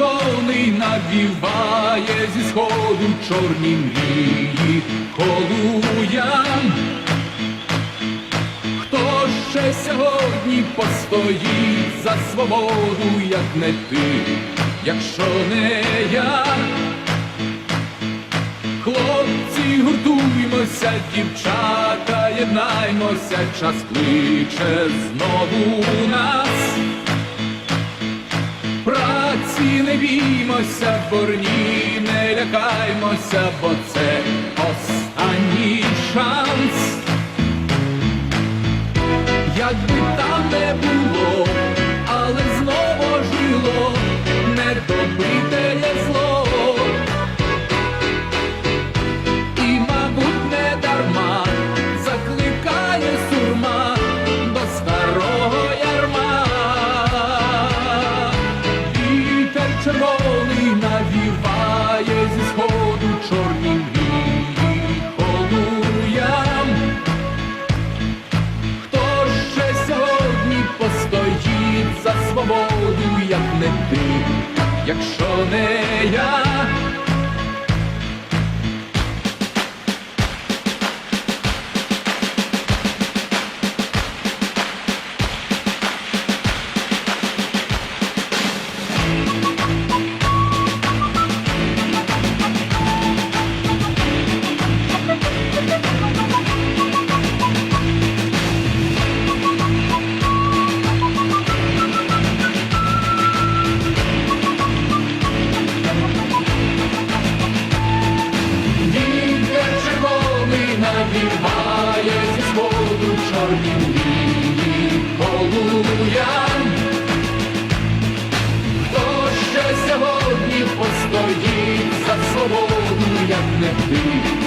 червоний навіває зі сходу чорні мрії колуям. Хто ще сьогодні постоїть за свободу, як не ти, якщо не я? Хлопці, гуртуймося, дівчата, єднаймося, час кличе знову нас. Праці не біймося, борні, не лякаймося, бо це останній шанс. Якби там не було, якщо не я? Peace.